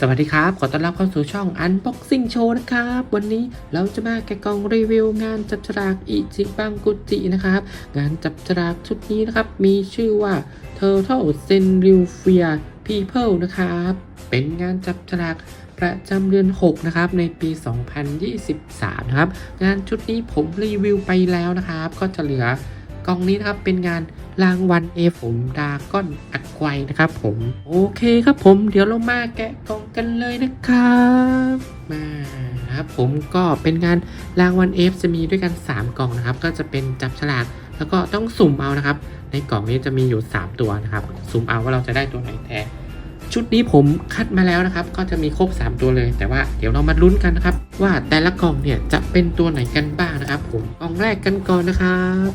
สวัสดีครับ ขอต้อนรับเข้าสู่ช่อง Unboxing Show นะครับ วันนี้เราจะมาแกะกล่องรีวิวงานจับฉลากอิจิบังกุจินะครับ งานจับฉลากชุดนี้นะครับ มีชื่อว่า Turtle s e n r i l f i a People นะครับ เป็นงานจับฉลากประจำเดือน 6 นะครับ ในปี 2023 นะครับ งานชุดนี้ผมรีวิวไปแล้วนะครับ ก็จะเหลือ กล่องนี้นะครับเป็นงานรางวัลเอผมดาก้อนอักไกวนะครับผมโอเคครับผมเดี๋ยวเรามาแกะกล่องกันเลยนะครับมาครับผมก็เป็นงานรางวัลเอฟจะมีด้วยกัน 3 กล่องนะครับ ก็จะเป็นจับฉลากแล้วก็ต้องสุ่มเอานะครับ ในกล่องนี้จะมีอยู่ 3 ตัวนะครับ สุ่มเอาว่าเราจะได้ตัวไหนแทนชุดนี้ผมคัดมาแล้วนะครับ ก็จะมีครบ 3 ตัวเลย แต่ว่าเดี๋ยวเรามาลุ้นกันนะครับ ว่าแต่ละกล่องเนี่ยจะเป็นตัวไหนกันบ้างนะครับ ผมกล่องแรกกันก่อนนะครับ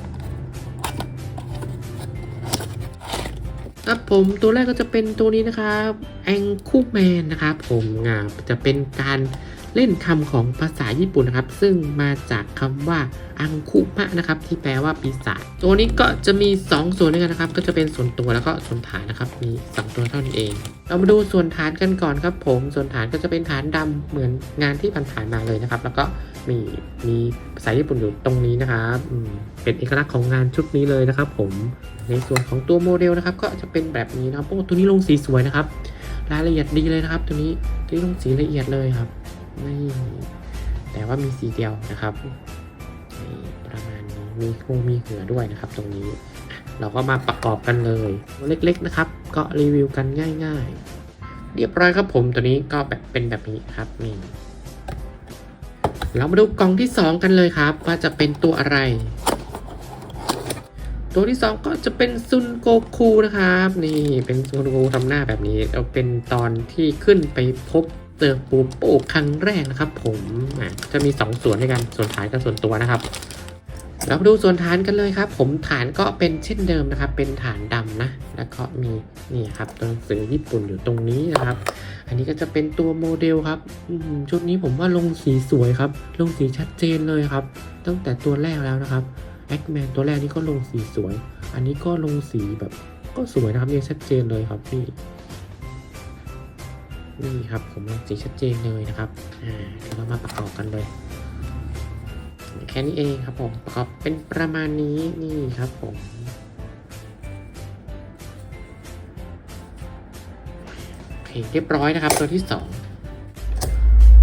ครับผมตัวแรกก็จะเป็นตัวนี้นะครับแองคูแมนนะครับผมอ่าจะเป็นการ เล่นคำของภาษาญี่ปุ่นนะครับ ซึ่งมาจากคำว่าอังคุมะนะครับ ที่แปลว่าปีศาจตัวนี้ก็จะมี 2 ส่วนด้วยกันนะครับ ก็จะเป็นส่วนตัวแล้วก็ส่วนฐานนะครับ มี 2 ตัวเท่านี้นเอง เรามาดูส่วนฐานกันก่อนครับ ผม ส่วนฐานก็จะเป็นฐานดำเหมือนงานที่ผ่านๆมาเลยนะครับ แล้วก็มีมีภาษาญี่ปุ่นอยู่ตรงนี้นะครับเป็นเอกลักษณ์ของงานชุดนี้เลยนะครับ ผมในส่วนของตัวโมเดลนะครับ ก็จะเป็นแบบนี้นะครับโอ้ตัวนี้ลงสีสวยนะครับ รายละเอียดดีเลยนะครับ ตัวนี้ตัวนี้ลงสีละเอียดเลยครับ นี่แต่ว่ามีสีเดียวนะครับประมาณนี้มีคงมีเหือด้วยนะครับ ตรงนี้ เราก็มาประกอบกันเลยตัวเล็กๆนะครับ ก็รีวิวกันง่ายๆ เรียบร้อยครับผมตัวนี้ก็แบบเป็นแบบนี้ครับนี่เรามาดูกล่องที่ 2 กันเลยครับ ว่าจะเป็นตัวอะไร ตัวที่ 2 ก็จะเป็นซุนโกคูนะครับ นี่เป็นซุนโกคูทำหน้าแบบนี้เอาเป็นตอนที่ขึ้นไปพบ เจอปูโป้ครั้งแรกนะครับ ผมจะมี 2 ส่วนด้วยกันส่วนฐานกับส่วนตัวนะครับ เรามาดูส่วนฐานกันเลยครับ ผมฐานก็เป็นเช่นเดิมนะครับ เป็นฐานดำนะ แล้วก็มีนี่ครับตัวหนังสือญี่ปุ่นอยู่ตรงนี้นะครับ อันนี้ก็จะเป็นตัวโมเดลครับชุดนี้ผมว่าลงสีสวยครับ ลงสีชัดเจนเลยครับ ตั้งแต่ตัวแรกแล้วนะครับแอคแมนตัวแรกนี่ก็ลงสีสวย อันนี้ก็ลงสีแบบก็สวยนะครับเนี่ยชัดเจนเลยครับพี่ นี่ครับผมลงสีชัดเจนเลยนะครับอ่าเดี๋ยวเรามาประกอบกันเลย แค่นี้เองครับผมประกอบเป็นประมาณนี้นี่ครับผมโอเคเรียบร้อยนะครับตัวที่สอง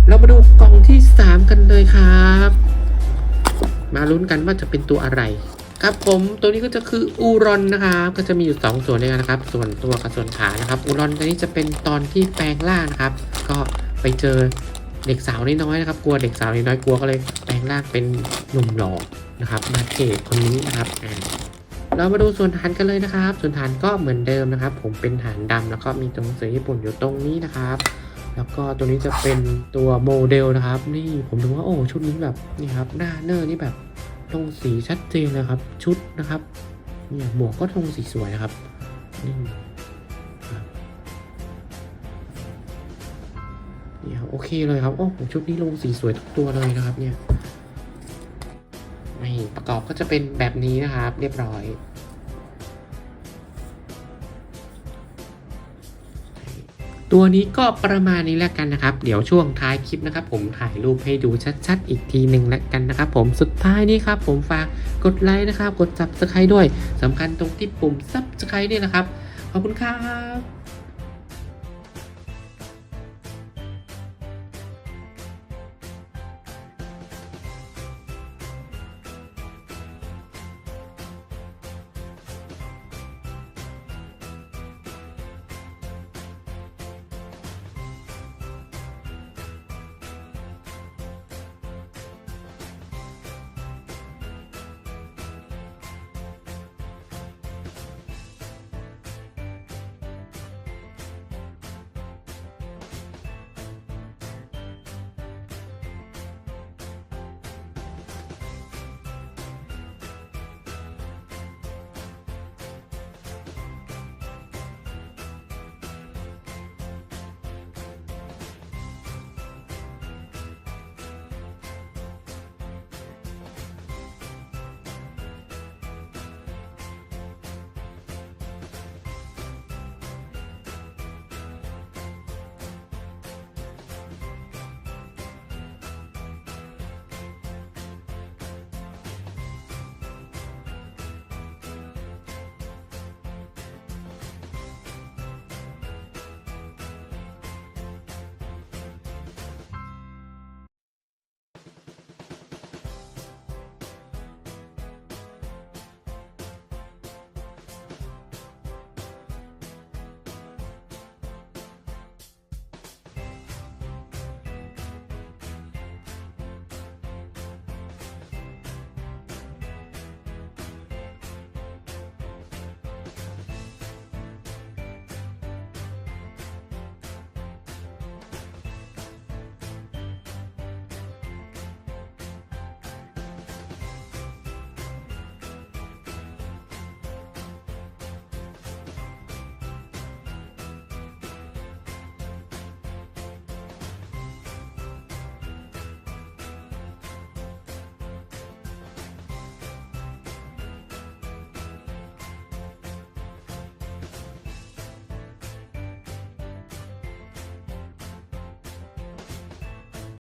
เรามาดูกล่องที่สามกันเลยครับ มาลุ้นกันว่าจะเป็นตัวอะไร ครับผมตัวนี้ก็จะคืออูรอนนะครับก็จะมีอยู่ 2 ส่วนด้วยกันนะครับ ส่วนตัวกับส่วนขานะครับอูรอนตัวนี้จะเป็นตอนที่แปลงร่างนะครับ ก็ไปเจอเด็กสาวน้อยๆนะครับ กลัวเด็กสาวน้อยๆกลัวก็เลยแปลงร่างเป็นหนุ่มหล่อนะครับมาเกตคนนี้นะครับอ่าเรามาดูส่วนฐานกันเลยนะครับ ส่วนฐานก็เหมือนเดิมนะครับ ผมเป็นฐานดำแล้วก็มีตัวหนังสือญี่ปุ่นอยู่ตรงนี้นะครับ แล้วก็ตัวนี้จะเป็นตัวโมเดลนะครับ นี่ผมดูว่าโอ้ชุดนี้แบบนี่ครับหน้าเนอร์นี่แบบ ลงสีชัดเจนเลยครับ ชุดนะครับเนี่ยหมวกก็ลงสีสวยนะครับนี่ครับนี่ยโอเคเลยครับโอ้ชุดนี้ลงสีสวยทุกตัวเลยนะครับเนี่ยนี่ประกอบก็จะเป็นแบบนี้นะครับ เรียบร้อย ตัวนี้ก็ประมาณนี้แล้วกันนะครับ เดี๋ยวช่วงท้ายคลิปนะครับ ผมถ่ายรูปให้ดูชัดๆ อีกทีหนึ่งแล้วกันนะครับ ผมสุดท้ายนี้ครับผมฝากกดไลค์นะครับ กดซับสไคร b e ด้วยสำคัญตรงที่ปุ่มซับสไคร b e เนี่ยนะครับ ขอบคุณครับ